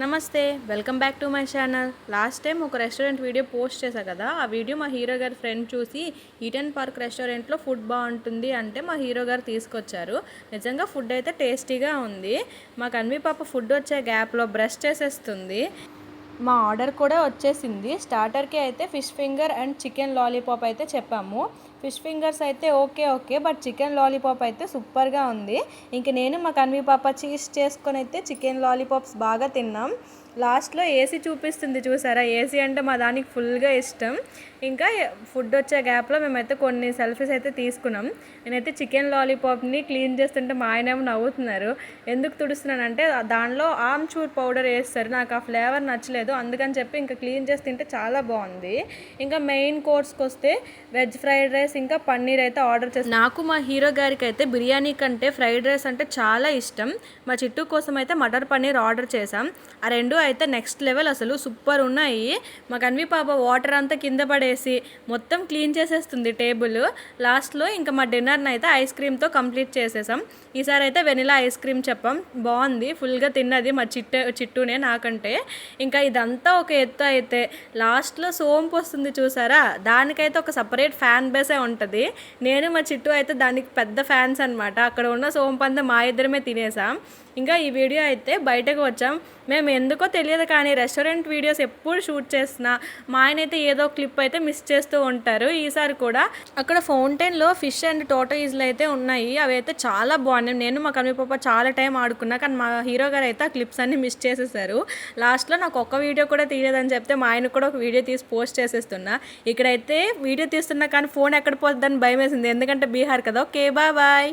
నమస్తే welcome back to my channel. Last time ఒక restaurant video post చేశా కదా ఆ వీడియో మా హీరో గారి ఫ్రెండ్ చూసి ఈటెన్ పార్క్ రెస్టారెంట్లో ఫుడ్ బాగుంటుంది అంటే మా హీరో గారు తీసుకొచ్చారు. నిజంగా ఫుడ్ అయితే టేస్టీగా ఉంది. మా కన్వి పాప ఫుడ్ వచ్చే గ్యాప్లో బ్రష్ చేసేస్తుంది. మా ఆర్డర్ కూడా వచ్చేసింది. స్టార్టర్కి అయితే fish finger and chicken lollipop అయితే చెప్పాము. ఫిష్ ఫింగర్స్ అయితే okay okay but chicken lollipop అయితే సూపర్గా ఉంది. ఇంక నేను మా కన్వి పాప చీజ్ చేసుకొని అయితే చికెన్ లాలీపాప్స్ బాగా తిన్నాం. లాస్ట్లో ఏసీ చూపిస్తుంది చూసారా? ఏసీ అంటే మా దానికి ఫుల్గా ఇష్టం. ఇంకా ఫుడ్ వచ్చే గ్యాప్లో మేమైతే కొన్ని సెల్ఫీస్ అయితే తీసుకున్నాం. నేనైతే చికెన్ లాలీపాప్ని క్లీన్ చేస్తుంటే మా ఆయన ఏమో నవ్వుతున్నారు. ఎందుకు తుడుస్తున్నానంటే దానిలో ఆమ్చూర్ పౌడర్ వేస్తారు. నాకు ఆ ఫ్లేవర్ నచ్చలేదు. అందుకని చెప్పి ఇంకా క్లీన్ చేసి తింటే చాలా బాగుంది. ఇంకా మెయిన్ కోర్స్కి వస్తే వెజ్ ఫ్రైడ్ రైస్ ఇంకా పన్నీర్ అయితే ఆర్డర్ చేస్తాను నాకు మా హీరో గారికి అయితే బిర్యానీ కంటే ఫ్రైడ్ రైస్ అంటే చాలా ఇష్టం. మా చిట్టు కోసం అయితే మటర్ పన్నీర్ ఆర్డర్ చేసాం ఆ రెండు అయితే నెక్స్ట్ లెవెల్ అసలు సూపర్ ఉన్నాయి. మా కన్వి పాప వాటర్ అంతా కింద పడేసి మొత్తం క్లీన్ చేసేస్తుంది టేబుల్ లాస్ట్లో ఇంకా మా డిన్నర్ని అయితే ఐస్ క్రీమ్తో కంప్లీట్ చేసేసాం. ఈసారి అయితే వెనిలా ఐస్ క్రీమ్ చెప్పాం. బాగుంది. ఫుల్గా తిన్నది మా చిట్ట చిట్టునే నాకంటే. ఇంకా ఇదంతా ఒక ఎత్తు అయితే. లాస్ట్లో సోంపు వస్తుంది చూసారా? దానికైతే ఒక సపరేట్ ఫ్యాన్ బేసే ఉంటుంది. నేను మా చిట్టు అయితే దానికి పెద్ద ఫ్యాన్స్ అనమాట అక్కడ ఉన్న సోంపు అంతా మా ఇద్దరమే తినేసాం. ఇంకా ఈ వీడియో అయితే బయటకు వచ్చాం. మేము ఎందుకో తెలియదు కానీ రెస్టారెంట్ వీడియోస్ ఎప్పుడు షూట్ చేస్తున్నా మా ఆయన అయితే ఏదో క్లిప్ అయితే మిస్ చేస్తూ ఉంటారు. ఈసారి కూడా అక్కడ ఫౌంటైన్లో ఫిష్ అండ్ టోటోయిజ్లు అయితే ఉన్నాయి. అవి అయితే చాలా బాగున్నాయి. నేను మా కన్వి పాప చాలా టైం ఆడుకున్నా కానీ మా హీరో గారు అయితే ఆ క్లిప్స్ అన్ని మిస్ చేసేసారు. లాస్ట్లో నాకు ఒక్క వీడియో కూడా తీయలేదని చెప్తే మా ఆయన కూడా ఒక వీడియో తీసి పోస్ట్ చేసేస్తున్నా. ఇక్కడైతే వీడియో తీస్తున్నా కానీ ఫోన్ ఎక్కడ పోతుందని భయం వేసింది ఎందుకంటే బీహార్ కదా. Okay bye bye.